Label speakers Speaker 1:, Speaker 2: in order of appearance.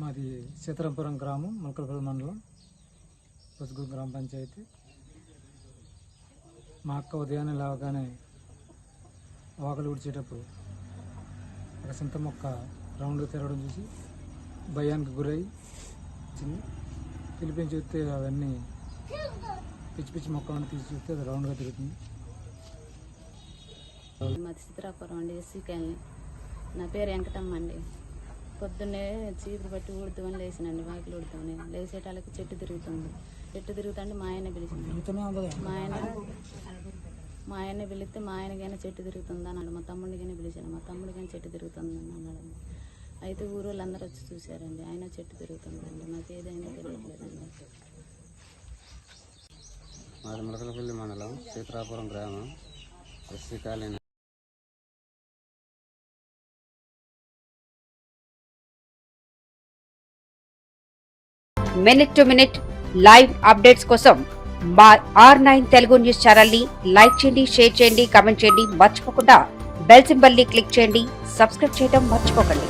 Speaker 1: మాది సీతారాంపురం గ్రామం మొలకలపల్లి మండలం పసుగు గ్రామ పంచాయతీ. మా అక్క ఉదయాన్నే లేవగానే వాకలు ఊడ్చేటప్పుడు ఒక సింత మొక్క రౌండ్ తిరగడం చూసి భయానికి గురై వచ్చింది. పిలిపించి చూస్తే అవన్నీ పిచ్చి పిచ్చి మొక్కలను తీసి చూస్తే అది రౌండ్గా తిరుగుతుంది.
Speaker 2: మాది సీతారాపురం అండి ఎస్సీ నా పేరు వెంకటమ్మ అండి. పొద్దున్నే చీపురు పట్టి ఊడుతామని లేచినండి వాకిలు ఊడుతామని. లేచేటాలకి చెట్టు తిరుగుతుంది. చెట్టు తిరుగుతుంటే మా ఆయన పిలిచింది మా ఆయన మా ఆయన్ని పిలిస్తే మా ఆయనకైనా చెట్టు తిరుగుతుందా అన్నాడు. మా తమ్ముడికైనా పిలిచాను మా తమ్ముడికైనా చెట్టు తిరుగుతుంది అన్నాడు. అయితే ఊరు వాళ్ళందరూ వచ్చి చూశారండి. ఆయన చెట్టు తిరుగుతుందండి. నాకు ఏదైనా తెలియట్లేదండి.
Speaker 3: మాది ములకలపల్లి మండలం సీతారాపురం గ్రామం. SC colony
Speaker 4: minute to minute live updates కోసం మా ఆర్ నైన్ తెలుగు న్యూస్ ఛానల్ని లైక్ చేయండి షేర్ చేయండి కామెంట్ చేయండి. మర్చిపోకుండా బెల్ సింబల్ని క్లిక్ చేయండి. సబ్స్క్రైబ్ చేయడం మర్చిపోకండి.